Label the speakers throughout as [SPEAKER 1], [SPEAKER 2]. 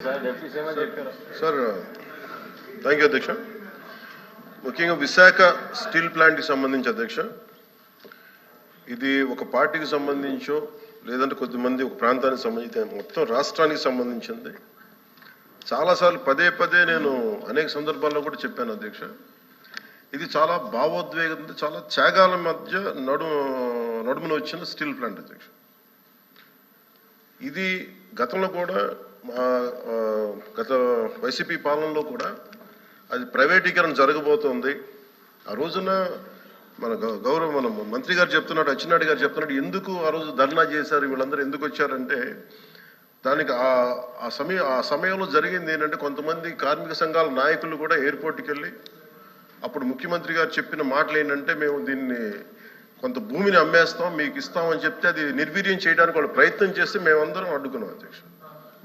[SPEAKER 1] Sir
[SPEAKER 2] thank you అధ్యక్ష ముఖ్యంగా Visakha steel ప్లాంట్కి సంబంధించి అధ్యక్ష ఇది ఒక పార్టీకి సంబంధించో లేదంటే కొద్దిమంది ఒక ప్రాంతానికి సంబంధించి మొత్తం రాష్ట్రానికి సంబంధించింది. చాలాసార్లు పదే పదే నేను అనేక సందర్భాల్లో కూడా చెప్పాను అధ్యక్ష ఇది చాలా భావోద్వేగం చాలా త్యాగాల మధ్య నడు నడుమున వచ్చిన స్టీల్ ప్లాంట్ అధ్యక్ష ఇది గతంలో కూడా మా, గత వైసీపీ పాలనలో కూడా అది ప్రైవేటీకరణ జరగబోతోంది. ఆ రోజున మన గౌరవ మన మంత్రి గారు చెప్తున్నాడు అచ్చెన్నాయుడు గారు చెప్తున్నాడు ఎందుకు ఆ రోజు ధర్నా చేశారు వీళ్ళందరూ ఎందుకు వచ్చారంటే దానికి ఆ ఆ సమయం ఆ సమయంలో జరిగింది ఏంటంటే కొంతమంది కార్మిక సంఘాల నాయకులు కూడా ఎయిర్పోర్ట్కి వెళ్ళి అప్పుడు ముఖ్యమంత్రి గారు చెప్పిన మాటలు ఏంటంటే మేము దీన్ని కొంత భూమిని అమ్మేస్తాం మీకు ఇస్తామని చెప్తే అది నిర్వీర్యం చేయడానికి వాళ్ళు ప్రయత్నం చేస్తే మేమందరం అడ్డుకున్నాం అధ్యక్షుడు.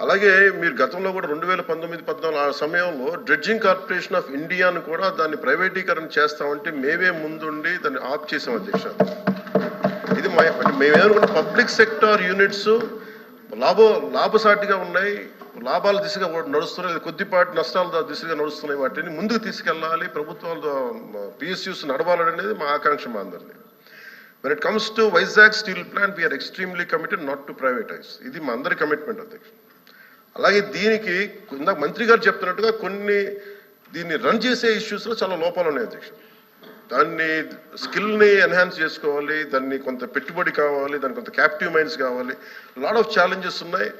[SPEAKER 2] అలాగే మీరు గతంలో కూడా రెండు వేల పంతొమ్మిది పద్నాలుగు ఆ సమయంలో డ్రెడ్జింగ్ కార్పొరేషన్ ఆఫ్ ఇండియాను కూడా దాన్ని ప్రైవేటీకరణ చేస్తామంటే మేమే ముందుండి దాన్ని ఆఫ్ చేసాం అధ్యక్ష. ఇది మా మేమేమనుకున్న పబ్లిక్ సెక్టార్ యూనిట్స్ లాభ లాభసాటిగా ఉన్నాయి లాభాల దిశగా నడుస్తున్నాయి కొద్దిపాటి నష్టాల దిశగా నడుస్తున్నాయి వాటిని ముందుకు తీసుకెళ్ళాలి ప్రభుత్వాలు పిఎస్యూస్ నడవాలనేది మా ఆకాంక్ష మా అందరిది. When it comes to Vizag steel plant we are extremely committed not to privatise ఇది మా అందరి కమిట్మెంట్ అధ్యక్ష. అలాగే దీనికి ఇందాక మంత్రి గారు చెప్తున్నట్టుగా కొన్ని దీన్ని రన్ చేసే ఇష్యూస్లో చాలా లోపాలు ఉన్నాయి అధ్యక్ష. దాన్ని స్కిల్ని ఎన్హాన్స్ చేసుకోవాలి దాన్ని కొంత పెట్టుబడి కావాలి దానికి కొంత క్యాప్టివ్ మైండ్స్ కావాలి. లాట్ ఆఫ్ ఛాలెంజెస్ ఉన్నాయి.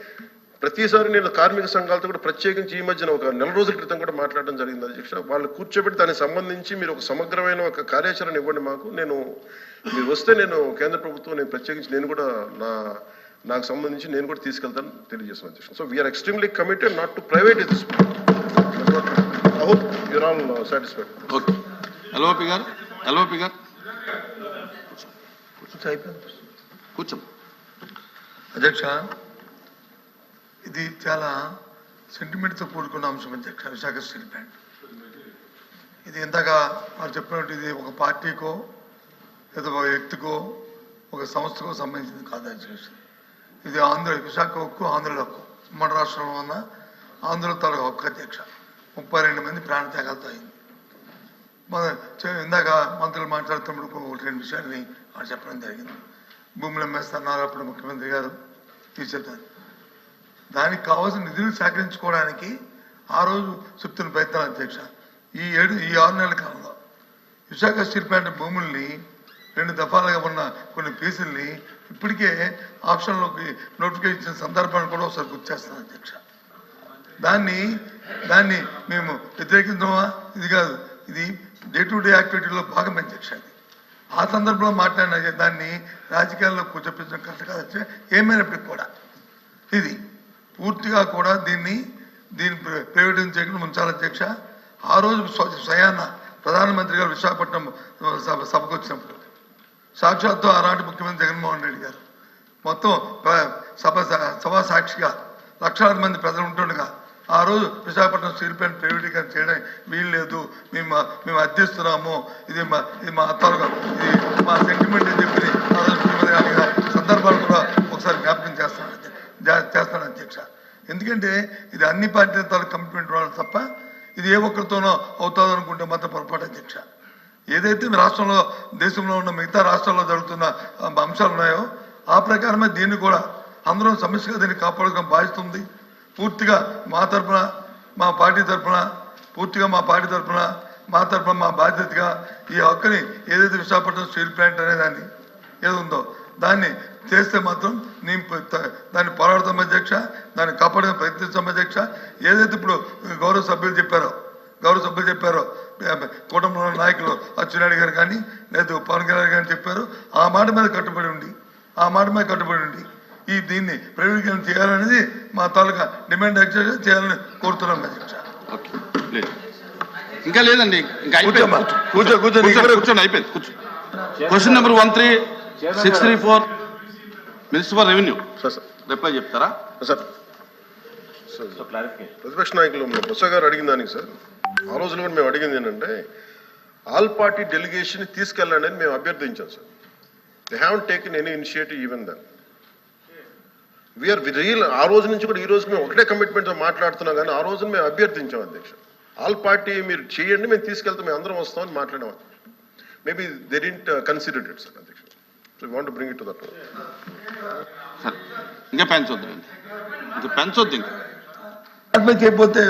[SPEAKER 2] ప్రతిసారి నేను కార్మిక సంఘాలతో కూడా ప్రత్యేకించి ఈ మధ్యన ఒక నెల రోజుల క్రితం కూడా మాట్లాడడం జరిగింది అధ్యక్ష. వాళ్ళు కూర్చోబెట్టి దానికి సంబంధించి మీరు ఒక సమగ్రమైన ఒక కార్యాచరణ ఇవ్వండి మాకు. నేను మీరు వస్తే నేను కేంద్ర ప్రభుత్వం నేను ప్రత్యేకించి నేను కూడా నా నాకు సంబంధించి నేను కూడా తీసుకెళ్తాను తెలియజేస్తాను అధ్యక్ష so we are extremely committed not to private this I hope you're all satisfied
[SPEAKER 3] okay LOP గారు. ఎల్ఓపి గారు. కూర్చో
[SPEAKER 4] అధ్యక్ష ఇది చాలా సెంటిమెంట్తో కూడుకున్న అంశం అధ్యక్ష విశాఖ స్టీల్ ప్లాంట్. ఇది ఇందాక వారు చెప్పినట్టు ఇది ఒక పార్టీకో లేదా ఒక వ్యక్తికో ఒక సంస్థకో సంబంధించింది కాదు అధ్యక్ష. ఇది ఆంధ్ర విశాఖ హక్కు ఆంధ్రుల హక్కు. రాష్ట్రంలో ఉన్న ఆంధ్రుల తాలూకు హక్కు అధ్యక్ష ముప్పై రెండు మంది ప్రాణత్యాగాలతో అయింది. మన ఇందాక మంత్రులు మాట్లాడుతున్నప్పుడు ఒకటి రెండు విషయాల్ని వారు చెప్పడం జరిగింది. భూములు అమ్మేస్తున్నారు అప్పుడు ముఖ్యమంత్రి గారు. తీసుకెళ్తారు దానికి కావాల్సిన నిధులు సేకరించుకోవడానికి ఆ రోజు చెప్తున్న ప్రయత్నం అధ్యక్ష. ఈ ఏడు ఈ ఆరు నెలల కాలంలో విశాఖ స్టీల్ ప్లాంట్ భూముల్ని రెండు దఫాలుగా ఉన్న కొన్ని పీసుల్ని ఇప్పటికే ఆప్షన్లోకి నోటిఫికేషన్ ఇచ్చిన సందర్భాన్ని కూడా ఒకసారి గుర్తు చేస్తాను అధ్యక్ష. దాన్ని దాన్ని మేము వ్యతిరేకించమా ఇది కాదు. ఇది డే టు డే యాక్టివిటీలో భాగం అధ్యక్ష అది. ఆ సందర్భంలో మాట్లాడిన దాన్ని రాజకీయాల్లో కూర్చోపించడం కరెక్ట్ కాదు ఏమైనప్పటికి కూడా ఇది పూర్తిగా కూడా దీన్ని దీన్ని ప్ర- ప్రైవేటైజ్ చేయకుండా ఉంచాలి అధ్యక్ష. ఆ రోజు స్వయాన ప్రధానమంత్రి గారు విశాఖపట్నం సభ సభకు వచ్చినప్పుడు సాక్షాత్తు ఆనాటి ముఖ్యమంత్రి జగన్మోహన్ రెడ్డి గారు. మొత్తం సభ సభా సాక్షిగా లక్షలాది మంది ప్రజలు ఉంటుండగా ఆ రోజు విశాఖపట్నం స్టీల్ ప్లాంట్ ప్రైవేటీకరణ చేయడం వీలు లేదు. మేము మేము అర్థిస్తున్నాము. ఇది మా ఇది మా తాలూకా ఇది మా సెంటిమెంట్ అని చెప్పి ఆ రోజు ముఖ్యమంత్రి గారి సందర్భాలు కూడా ఒకసారి జ్ఞాపకం చేస్తాను చేస్తాను అధ్యక్ష. ఎందుకంటే ఇది అన్ని పార్టీల తాలూకు కమిట్మెంట్ వాళ్ళు తప్ప ఇది ఏ ఒక్కరితోనో అవుతుంది అనుకుంటే మాత్రం పొరపాటు అధ్యక్ష. ఏదైతే మీ రాష్ట్రంలో దేశంలో ఉన్న మిగతా రాష్ట్రాల్లో జరుగుతున్న అంశాలు ఉన్నాయో ఆ ప్రకారమే దీన్ని కూడా అందరం సమస్యగా దీన్ని కాపాడుకోవడం బాధిస్తుంది. పూర్తిగా మా తరపున మా పార్టీ తరఫున పూర్తిగా మా పార్టీ తరపున మా తరపున మా బాధ్యతగా ఈ హక్కుని ఏదైతే విశాఖపట్నం స్టీల్ ప్లాంట్ అనేదాన్ని ఏది ఉందో దాన్ని చేస్తే మాత్రం నేను దాన్ని పోరాడతాం అధ్యక్ష దాన్ని కాపాడే ప్రయత్నిస్తాం అధ్యక్ష. ఏదైతే ఇప్పుడు గౌరవ సభ్యులు చెప్పారో గౌరవ సభ్యులు చెప్పారో కుటుంబంలో ఉన్న నాయకులు అచ్చెన్నాయుడు గారు కానీ లేదా పవన్ కళ్యాణ్ గారు చెప్పారు ఆ మాట మీద కట్టుబడి ఉండి ఆ మాట మీద కట్టుబడి ఉండి దీన్ని యాక్చువల్గా చేయాలని కోరుతున్నాం
[SPEAKER 3] ఇంకా లేదండి ఇంకా
[SPEAKER 4] కూర్చో, కూర్చో,
[SPEAKER 3] కూర్చోండి అయిపోయింది కూర్చో. Question number one three six three four minister for revenue
[SPEAKER 2] sir sir
[SPEAKER 3] reply చెప్తారా
[SPEAKER 2] సార్ సార్ ప్రతిపక్ష నాయకులు బొత్స గారు అడిగిన దానికి సార్ ఆ రోజున కూడా మేము అడిగింది ఏంటంటే ఆల్ పార్టీ డెలిగేషన్ తీసుకెళ్ళండి అని మేము అభ్యర్థించాం sir they have taken any initiative even then we are real ఆ రోజు నుంచి కూడా ఈ రోజు మేము ఒకటే కమిట్మెంట్తో మాట్లాడుతున్నాం కానీ ఆ రోజున మేము అభ్యర్థించాం అధ్యక్ష. ఆల్ పార్టీ మీరు చేయండి మేము తీసుకెళ్తాం మేము అందరం వస్తామని మాట్లాడాం maybe they didn't considered it sir అధ్యక్ష. So want bring it to that
[SPEAKER 3] సరే ఇంకా పెంచొద్దు ఇంకా. పెంచొద్దు ఇంకా.
[SPEAKER 4] చేయకపోతే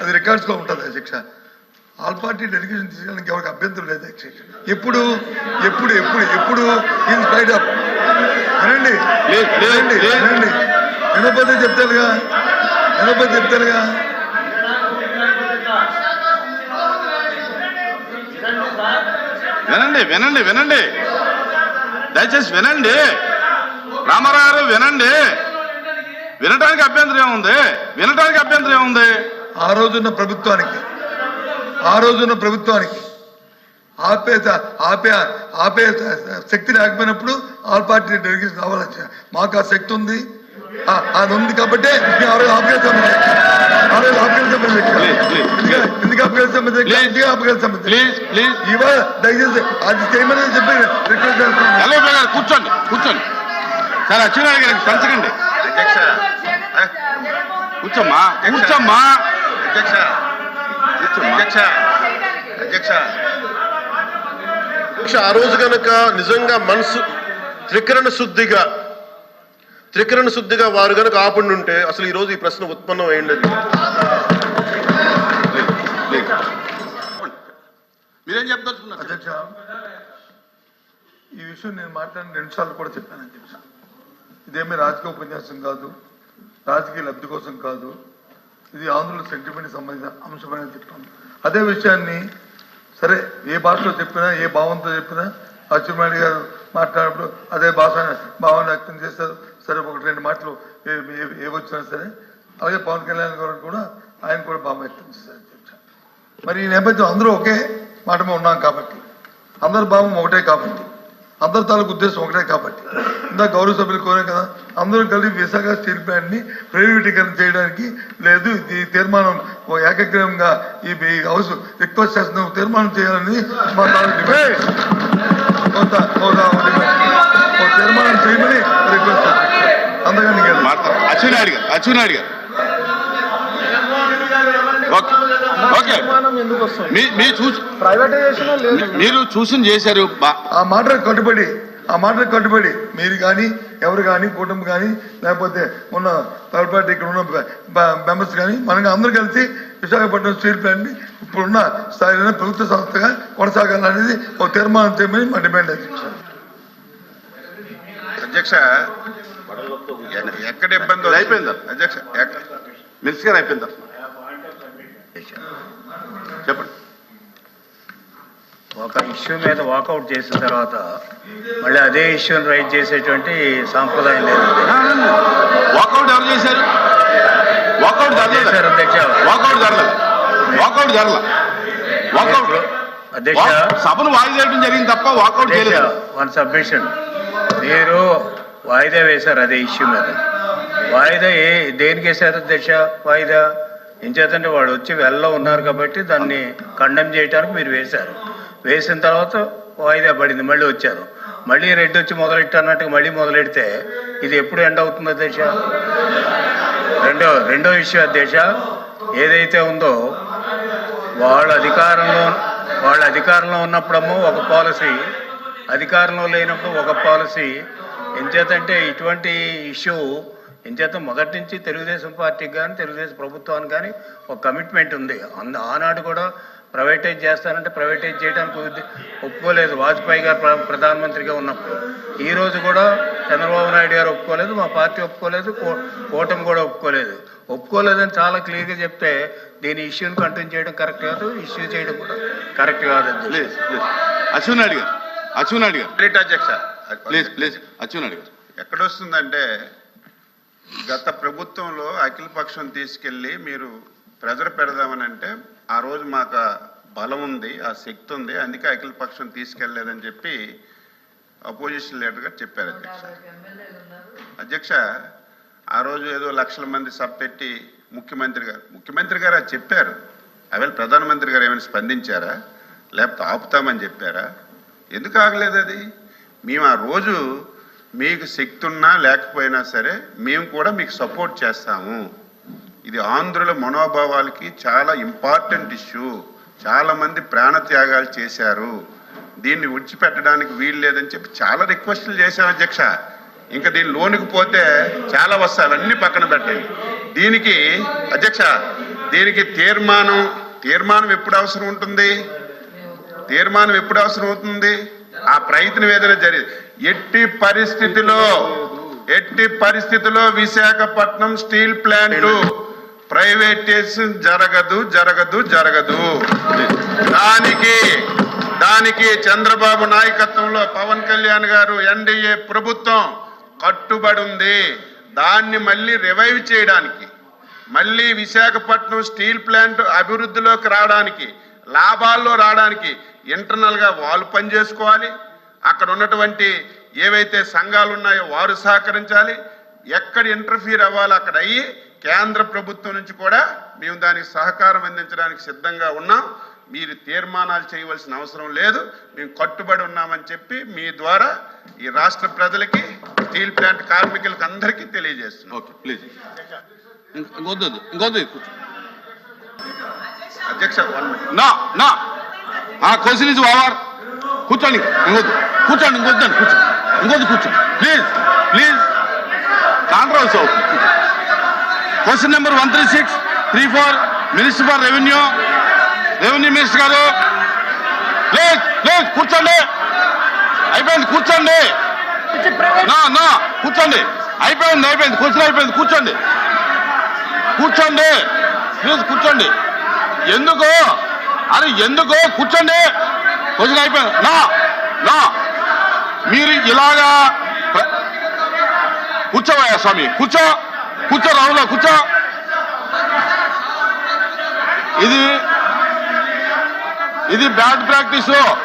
[SPEAKER 4] అది రికార్డ్స్లో ఉంటుంది అధ్యక్ష. ఆల్ పార్టీ డెలిగేషన్ తీసుకోవడానికి ఎవరికి అభ్యంతరం లేదు అధ్యక్ష. ఎప్పుడు ఎప్పుడు ఎప్పుడు ఎప్పుడు ఇన్ స్పైట్ ఆఫ్ వినండి వినండి.
[SPEAKER 3] లేదు.
[SPEAKER 4] చెప్తారుగా వినకపోతే చెప్తారుగా
[SPEAKER 3] వినండి వినండి వినండి. దయచేసి వినండి. రామారావు వినండి. వినటానికి అభ్యంతరం ఏముంది వినటానికి అభ్యంతరం ఏముంది
[SPEAKER 4] ఆ రోజున్న ప్రభుత్వానికి ఆ రోజున్న ప్రభుత్వానికి ఆపే ఆపే ఆపే శక్తి లేకపోయినప్పుడు ఆల్ పార్టీ డెలిగేషన్ రావాలని మాకు ఆ శక్తి ఉంది. అది ఉంది కాబట్టి ఆ రోజు ఆ. ఎందుకు-. ఎందుకు ఇవాళ దయచేసి అది చేయమని చెప్పి రిక్వెస్ట్ చేస్తున్నాను.
[SPEAKER 3] కూర్చోండి కూర్చోండి. సరే అచ్చెన్నాయుడు గారికి పంచకండి. కూర్చోమ్మా కూర్చోమ్మా.
[SPEAKER 1] అధ్యక్ష. అధ్యక్ష. అధ్యక్ష.
[SPEAKER 2] అధ్యక్ష ఆ రోజు కనుక నిజంగా మనసు త్రికరణ శుద్ధిగా త్రికరణ శుద్ధిగా వారు కనుక ఆపండి ఉంటే అసలు ఈ రోజు ఈ ప్రశ్న ఉత్పన్నం అయ్యిండదు.
[SPEAKER 3] మీరేం చెప్తారు?
[SPEAKER 4] అధ్యక్ష ఈ విషయం నేను మాట్లాడిన రెండు సార్లు కూడా చెప్పాను అధ్యక్ష. ఇదేమీ రాజకీయ ఉపన్యాసం కాదు రాజకీయ లబ్ధి కోసం కాదు ఇది ఆంధ్రుల సెంటిమెంట్ సంబంధించిన అంశమైన చెప్తాను అదే విషయాన్ని సరే ఏ భాషలో చెప్పినా ఏ భావంతో చెప్పినా అచ్చెన్నాయుడు గారు మాట్లాడినప్పుడు అదే భాష భావన వ్యక్తం చేస్తారు సరే ఒకటి రెండు మాటలు ఏ- సరే అలాగే పవన్ కళ్యాణ్ గారు కూడా ఆయన కూడా భావం వ్యక్తం మరి ఈ నేపథ్యం అందరూ ఒకే మాట ఉన్నాం కాబట్టి అందరి భావం ఒకటే కాబట్టి అందరి తాలూకు ఉద్దేశం ఒకటే కాబట్టి ఇందా గౌరవ సభ్యులు కోరాం కదా అందరూ కలిసి విశాఖ స్టీల్ ప్లాంట్ని ప్రైవేటీకరణ చేయడానికి లేదు ఈ తీర్మానం ఓ ఏకగ్రీవంగా ఈ హౌస్ రిక్వెస్ట్ చేస్తున్న తీర్మానం చేయాలని మా తాలూకు డిమాండ్. కొంత ఒక తీర్మానం చేయమని రిక్వెస్ట్
[SPEAKER 3] మాట్లాడు అచ్చెన్నాయుడు గారు అచ్చెన్నాయుడు గారు. ఓకే మీరు చూసి మీరు చూసిన చేశారు
[SPEAKER 4] ఆ మాటలకు కట్టుబడి ఆ మాటలకు కట్టుబడి మీరు కానీ ఎవరు కానీ కుటుంబం కానీ లేకపోతే ఉన్న థర్డ్ పార్టీ ఇక్కడ ఉన్న మెంబర్స్ కానీ మనం అందరూ కలిసి విశాఖపట్నం స్టీల్ ప్లాంట్ని ఇప్పుడున్న స్థాయిలో ప్రభుత్వ సంస్థగా కొనసాగాలనేది ఒక తీర్మానం చేయమని మా డిమాండ్ అధ్యక్ష
[SPEAKER 1] ఎక్కడ ఇబ్బంది?
[SPEAKER 3] అయిపోయిందా?
[SPEAKER 1] అధ్యక్ష
[SPEAKER 3] గారు అయిపోయిందా చెప్పండి.
[SPEAKER 5] ఒక ఇష్యూ మీద వాకౌట్ చేసిన తర్వాత మళ్ళీ అదే ఇష్యూని రైట్ చేసేటువంటి సాంప్రదాయం లేదు.
[SPEAKER 3] వాకౌట్ ఎవరు చేశారు? వాకౌట్
[SPEAKER 5] అధ్యక్ష.
[SPEAKER 3] వాకౌట్
[SPEAKER 5] అధ్యక్ష
[SPEAKER 3] సభను వాయిదా వేయడం జరిగింది తప్ప వాకౌట్ చేయలేదు.
[SPEAKER 5] వన్ సబ్మిషన్ మీరు వాయిదా వేశారు అదే ఇష్యూ మీద వాయిదా ఏ దేనికి వేశారు దశ వాయిదా ఎంచేతంటే వాడు వచ్చి వెళ్ళలో ఉన్నారు కాబట్టి దాన్ని కండెమ్ చేయడానికి మీరు వేశారు. వేసిన తర్వాత వాయిదా పడింది మళ్ళీ వచ్చారు. మళ్ళీ రెడ్ వచ్చి మొదలెట్టన్నట్టుగా మళ్ళీ మొదలెడితే ఇది ఎప్పుడు ఎండ్ అవుతుంది అధ్యక్ష? రెండో రెండో ఇష్యూ అధ్యక్ష ఏదైతే ఉందో వాళ్ళ అధికారంలో వాళ్ళ అధికారంలో ఉన్నప్పుడేమో ఒక పాలసీ అధికారంలో లేనప్పుడు ఒక పాలసీ ఎంచేతంటే ఇటువంటి ఇష్యూ ఎంచేత మొదటి నుంచి తెలుగుదేశం పార్టీకి కానీ తెలుగుదేశం ప్రభుత్వానికి కానీ ఒక కమిట్మెంట్ ఉంది. అంద ఆనాడు కూడా ప్రైవేటైజ్ చేస్తానంటే ప్రైవేటైజ్ చేయడానికి ఒప్పుకోలేదు. వాజ్పేయి గారు ప్ర- ప్రధానమంత్రిగా ఉన్నప్పుడు. ఈ రోజు కూడా చంద్రబాబు నాయుడు గారు ఒప్పుకోలేదు మా పార్టీ ఒప్పుకోలేదు కూ- కూటమి కూడా ఒప్పుకోలేదు. ఒప్పుకోలేదని చాలా క్లియర్గా చెప్తే దీని ఇష్యూని కంటిన్యూ చేయడం కరెక్ట్ కాదు ఇష్యూ చేయడం కూడా కరెక్ట్ కాదు
[SPEAKER 3] అచ్చెన్నాయుడు గారు అచ్చెన్నాయుడు గారు. Please please. అచ్చెన్నాయుడు గారు
[SPEAKER 1] ఎక్కడొస్తుందంటే గత ప్రభుత్వంలో అఖిల పక్షం తీసుకెళ్ళి మీరు ప్రెజర్ పెడదామని అంటే ఆ రోజు మాకు ఆ బలం ఉంది ఆ శక్తి ఉంది అందుకే అఖిల పక్షం తీసుకెళ్ళేదని చెప్పి అపోజిషన్ లీడర్ గారు చెప్పారు అధ్యక్ష. అధ్యక్ష ఆ రోజు ఏదో లక్షల మంది సభ పెట్టి ముఖ్యమంత్రి గారు ముఖ్యమంత్రి గారు అది చెప్పారు. అవేళ ప్రధానమంత్రి గారు ఏమైనా స్పందించారా? లేకపోతే ఆపుతామని చెప్పారా? ఎందుకు ఆగలేదు అది మేము ఆ రోజు మీకు శక్తి ఉన్నా లేకపోయినా సరే మేము కూడా మీకు సపోర్ట్ చేస్తాము. ఇది ఆంధ్రుల మనోభావాలకి చాలా ఇంపార్టెంట్ ఇష్యూ. చాలామంది ప్రాణత్యాగాలు చేశారు. దీన్ని విడిచిపెట్టడానికి వీలు లేదని చెప్పి చాలా రిక్వెస్ట్లు చేశాం అధ్యక్ష. ఇంకా దీని లోనికి పోతే చాలా వస్తాయి. అన్నీ పక్కన పెట్టండి. దీనికి అధ్యక్ష దీనికి తీర్మానం తీర్మానం ఎప్పుడు అవసరం ఉంటుంది? తీర్మానం ఎప్పుడు అవసరం అవుతుంది? ఆ ప్రయత్నం ఏదైనా జరిగింది. ఎట్టి పరిస్థితిలో ఎట్టి పరిస్థితిలో విశాఖపట్నం స్టీల్ ప్లాంట్ ప్రైవేటైజేషన్ జరగదు జరగదు జరగదు. దానికి దానికి చంద్రబాబు నాయకత్వంలో పవన్ కళ్యాణ్ గారు ఎన్డీఏ ప్రభుత్వం కట్టుబడి ఉంది. దాన్ని మళ్ళీ రివైవ్ చేయడానికి మళ్ళీ విశాఖపట్నం స్టీల్ ప్లాంట్ అభివృద్ధిలోకి రావడానికి లాభాల్లో రావడానికి ఇంటర్నల్గా వాళ్ళు పనిచేసుకోవాలి అక్కడ ఉన్నటువంటి ఏవైతే సంఘాలు ఉన్నాయో వారు సహకరించాలి. ఎక్కడ ఇంటర్ఫీర్ అవ్వాలో అక్కడ అయ్యి కేంద్ర ప్రభుత్వం నుంచి కూడా మేము దానికి సహకారం అందించడానికి సిద్ధంగా ఉన్నాం. మీరు తీర్మానాలు చేయవలసిన అవసరం లేదు. మేము కట్టుబడి ఉన్నామని చెప్పి మీ ద్వారా ఈ రాష్ట్ర ప్రజలకి స్టీల్ ప్లాంట్ కార్మికులకి అందరికీ తెలియజేస్తున్నాం.
[SPEAKER 3] Okay please. ఇంకొద్దు ఇంకొద్దు నా నా. ఆ క్వశ్చన్ ఇస్ ఓవర్ కూర్చోండి ఇంకొద్దు. కూర్చోండి ఇంకొద్దండి కూర్చో ఇంకొద్దు కూర్చో please please controversy question number one three six three four minister for revenue revenue minister గారు. ప్లీజ్ ప్లీజ్ కూర్చోండి. అయిపోయింది కూర్చోండి. నా నా కూర్చోండి. అయిపోయింది అయిపోయింది. క్వశ్చన్ అయిపోయింది కూర్చోండి. కూర్చోండి. ప్లీజ్ కూర్చోండి. ఎందుకు? అరే ఎందుకు? కూర్చోండి. కొంచెం అయిపోయింది. నా నా. మీరు ఇలాగా ప్ర- కూర్చోవయ్యా స్వామి. కూర్చో. కూర్చో రావులో కూర్చో. ఇది ఇది బ్యాడ్ ప్రాక్టీసు.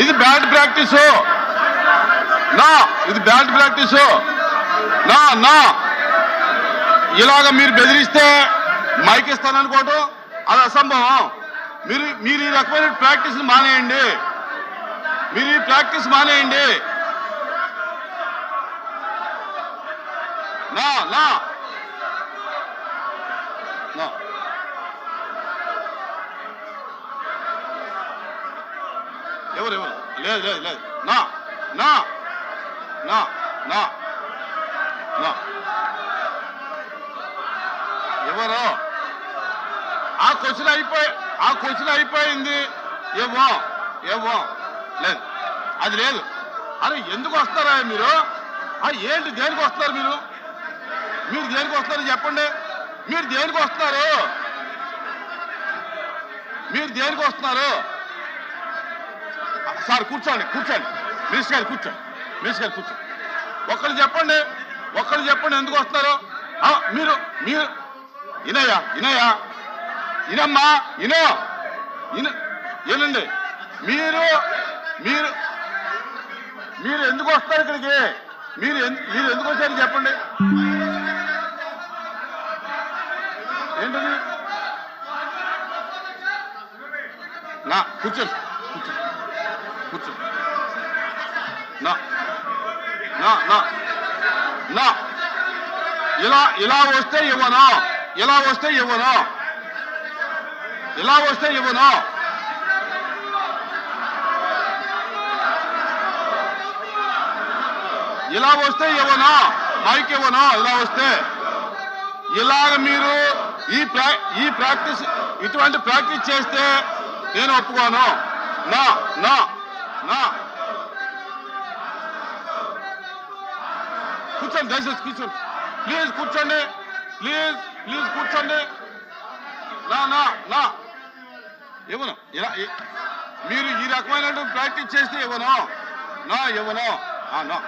[SPEAKER 3] ఇది బ్యాడ్ ప్రాక్టీసు. నా ఇది బ్యాడ్ ప్రాక్టీసు. నా నా. ఇలాగ మీరు బెదిరిస్తే మైక్ ఇస్తాననుకోవటం. అది అసంభవం. మీరు మీరు ఈ రకమైన ప్రాక్టీస్ మానేయండి. మీరు ఈ ప్రాక్టీస్ మానేయండి. నా. నా. ఎవరు ఎవరు? లేదు లేదు లేదు. నా నా. నా నా. నా. ఎవరు? ఆ క్వశ్చన్ అయిపోయి ఆ క్వశ్చన్ అయిపోయింది. ఏమో ఏమో. లేదు. అది లేదు. అరే ఎందుకు వస్తారా మీరు? ఆ ఏంటి దేనికి వస్తారు మీరు? మీరు దేనికి వస్తారు చెప్పండి. మీరు దేనికి వస్తున్నారు మీరు దేనికి వస్తున్నారు? సార్ కూర్చోండి కూర్చోండి. మినిస్టర్ గారు కూర్చోండి. మినిస్టర్ గారు కూర్చోండి. ఒక్కరు చెప్పండి ఒక్కరు చెప్పండి ఎందుకు వస్తున్నారు మీరు మీరు ఇనయ్యా ఇనయ్యా ఇనమ్మా ఇనో. ఇన. ఏనండి మీరు మీరు మీరు ఎందుకు వస్తారు ఇక్కడికి? మీరు ఎందు- మీరు ఎందుకు వచ్చారు చెప్పండి. ఏంటది? నా కూర్చోండి కూర్చోండి నా నా నా నా. ఇలా ఇలా వస్తే ఇవ్వను. ఇలా వస్తే ఇవ్వను. ఇలా వస్తే ఇవ్వను? ఇలా వస్తే ఇవ్వను? మైక్ ఇవ్వను? ఇలా వస్తే. ఇలాగ మీరు ఈ ప్రా ఈ ప్రాక్టీస్ ఇటువంటి ప్రాక్టీస్ చేస్తే నేను ఒప్పుకోను. నా నా నా. కూర్చోండి దయచేసి కూర్చోండి. ప్లీజ్ కూర్చోండి. ప్లీజ్ ప్లీజ్ కూర్చోండి. నా నా నా. ఇవ్వను. ఇలా మీరు ఈ రకమైనటువంటి ప్రాక్టీస్ చేస్తే ఇవ్వను. నా ఇవ్వను. ఆ, నా.